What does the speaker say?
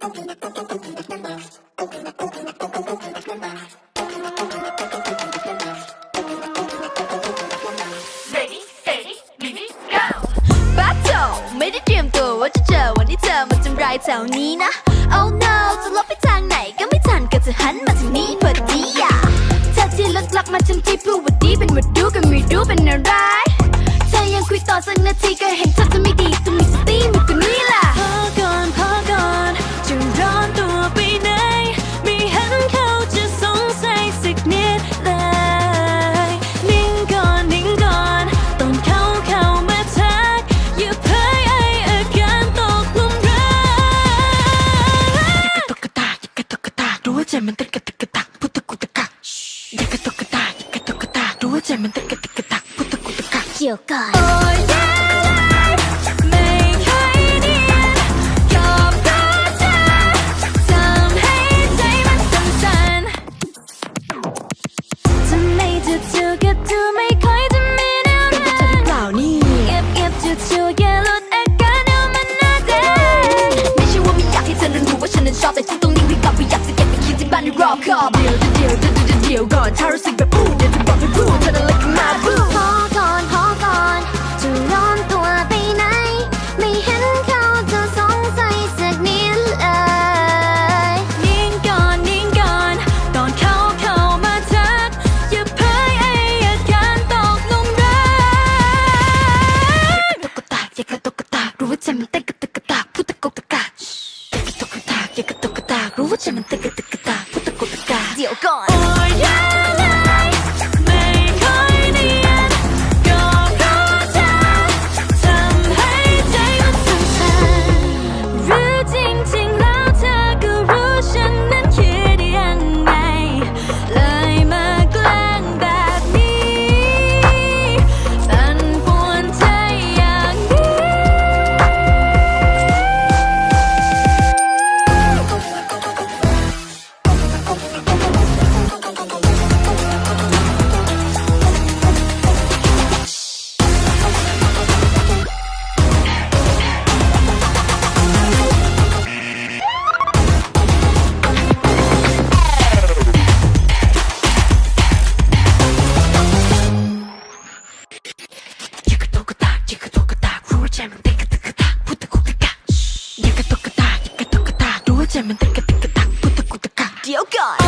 บ้าโจไม่ได้เตรียมตัวว่าจะเจอวันที่เธอมาทำร้านี้นะ Oh no จะลบไปทางไหนก็ไม่ทันก็จะหันมาทางนี้พอดีอะเธอที่ลึกลักมาทำที่พูดว่าดีเป็นมาดูกันไม่รู้เป็นอะไรเธอยังคุยต่อสักนาทีก็เห็น ระตากรู้ว่าใจมันเต้นกระตุกกระตักพุทธกุตะกักอยากกระตุ รอบคอบเดี๋ยวเดี๋ยวเดี๋ยวเดี๋ยวเดี๋ยวก่อนถ้ารู้สึกแบบอู้เดี๋ยวจะบอกให้พูดเธอนั้นเลยก็มาบูพอก่อนพอก่อนจะร้อนตัวไปไหน ไม่เห็นเขาจะสงสัยสักนิดเลยนิ่งก่อนนิ่งก่อนตอนเขาเข้ามาทักอย่าเผยไอ้อาการตกหลุมรักตุ๊กตาอยากกระตุกกระตากรู้ว่าใจมันเต้นกระตุกกระตากพุทธกุตะกักอยากกระตุกกระตากอยากกระตุกกระตากรู้ว่าใจมันเต้นกระตุกกระตาก พุท ตุกกระตากอยากกระตุกกระตากรู้ว่าใจมันเต้นกระตุกกระตาก